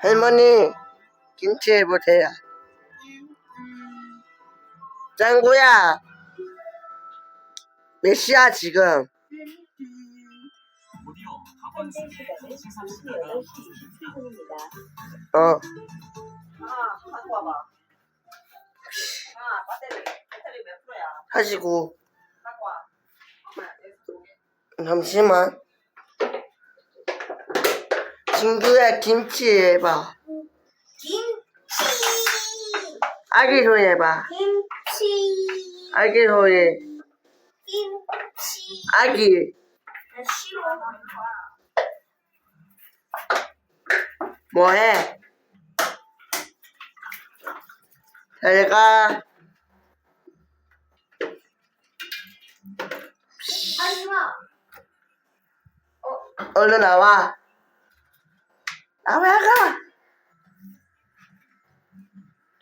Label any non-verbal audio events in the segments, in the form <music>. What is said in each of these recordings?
굿모닝 김치 해보세요 짱구야 몇 시야 지금 어 아. 아? 하시고. 잠시만 친구야 김치 해봐. 김치. 아기 소리 해봐. 김치. 아기 소리. 김치. 아기. 나 싫어 뭐해? 잘가. 하지마. 얼른 나와 나와가.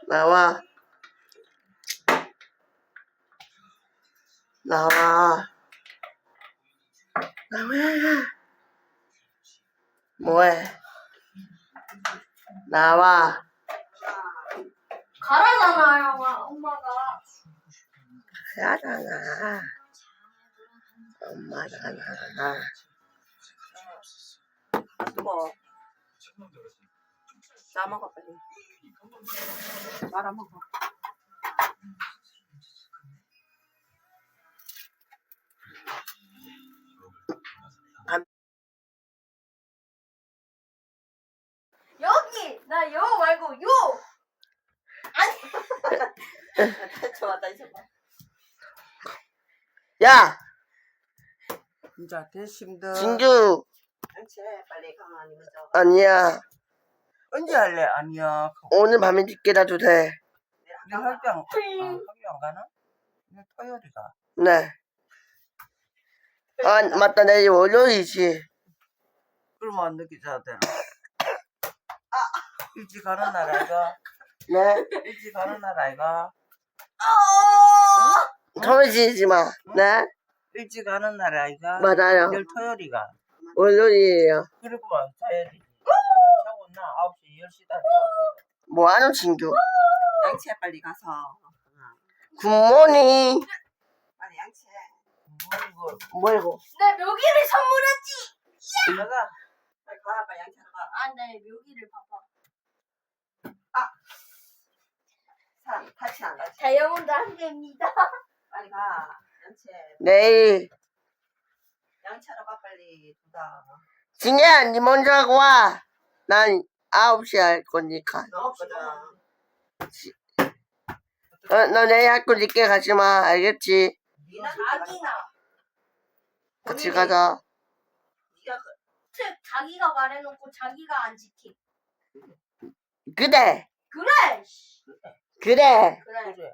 나와. 나와. 나와가 뭐해? 나와. 가라잖아요 엄마가. 가잖아. 엄마잖아. 뭐? 나 먹어, 빨리. 말아 먹어. 여기 나 요 말고 요 좋아, 나 이제 봐. 야 진짜 대심들. 진주 빨리 먼저. 아니야 언제 할래? 아니야. 오늘 밤에 늦게 놔도 돼네 학교 안, 아, 학교 안 가나? 내 토요일이가. 네. 아, 맞다. 내일 월요일이지. 그러면 안 늦게 자야 되나? 일찍 가는 날 아이가? 네. 일찍 가는 날 아이가? 터지지 마. 네. 일찍 가는 날 아이가? 맞아요. 내일 토요일이가. 월요일이에요. 그리고만 자야지. 자고 나 9시, 10시 다 뭐 하는 친구? 양치해, 빨리 가서. 굿모닝. 빨리 양치해. 뭐뭐 이거? 내 묘기를 선물했지 이거? 내가 빨리 가, 빨리 양치하러 가. 아내 묘기를 봐봐 사람 같이 안 가지. 다이아몬드 한 개입니다 빨리 가. 양치해. 내일. 양치하러 가, 빨리. 두다. 진이야, 니 먼저 하고 와. 난 9시에 할 거니까. 넣었거든. 어, 너 내일 학교 늦게 가지 마. 알겠지? 니는 자기나 같이 가자. 니가 그- 특 자기가 말해놓고 자기가 안 지킴 그래. 그래 씨. 그래. 그래 그래.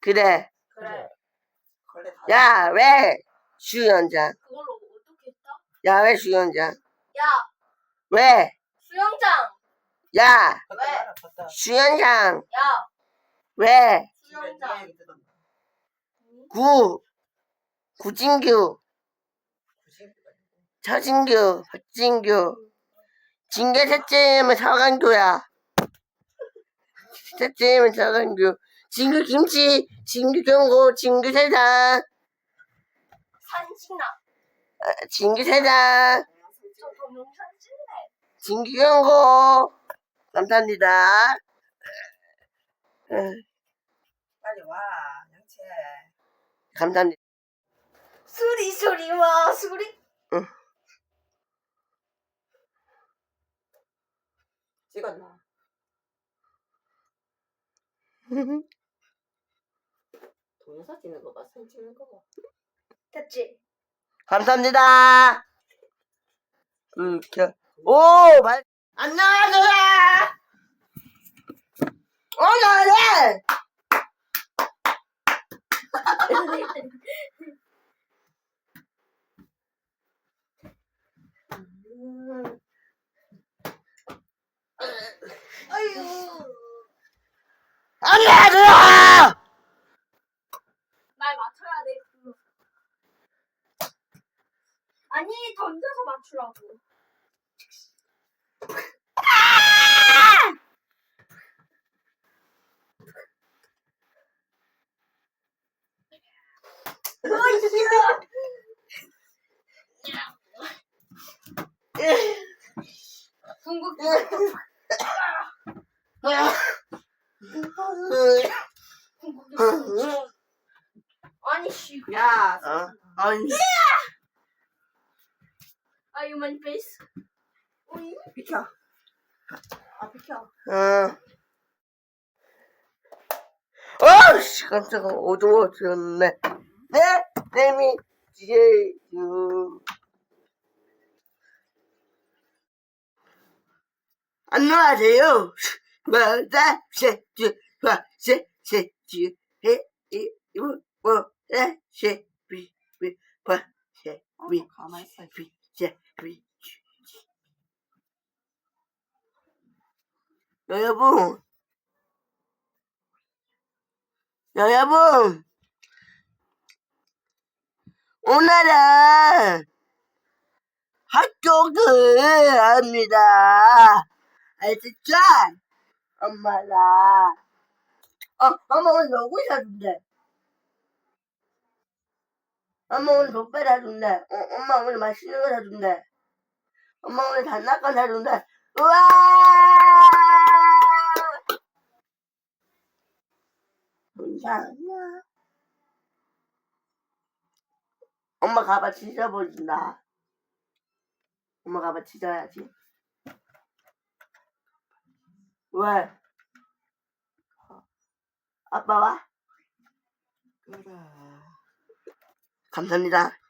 그래. 그래 걸레 다. 야, 왜? 수연장. 그걸로? 야, 왜 수연장? 야 왜? 수영장 야, 왜? 수연장. 야 왜? 수영장 구. 구진규. 차진규. 박진규. 진규 셋째면 서강규야. <laughs> 셋째면 서강규. 진규 김치. 진규 경고. 진규 세상. 산신나 아, 진규 찍네 진규 경고. 감사합니다. 응, 빨리 와. 양치해. 감사합니다. 수리 수리 와 수리 찍었나? <laughs> 동영상 찍는 거 봐. 사진 찍는 거 봐. 됐지? 감사합니다. 그, 겨, 오, 말, 안녕하세요! 오늘은, <laughs> 아유 안녕하세요! 아니 던져서 맞추라고. 아! 아, 궁극 아, 아니 씨. 야, 어? 아니. Are you my face? 오이. 비켜. 아, 비켜. 어. 어씨, 깜짝아, 어두워졌네. 네, 내미, 지혜유. 안녕하세요. 뭐다, 세, 주, 와, 세, 세, 주, 해, 이, 우, 워, 에, 세, 비, 비, 와, 세, 비, 지. 여러분, 여러분, 오늘은 핫도그 합니다. 알겠죠? 엄마가, 어, 엄마 오늘 너구 사준대. 엄마 오늘 족발 사준대. 어, 엄마 오늘 맛있는 거 사준대. 엄마 오늘 장난감 사준대. 우와! 괜찮아. 엄마 가봐 찢어버린다. 엄마 가봐 찢어야지. 왜? 아빠 와? 그래. 감사합니다.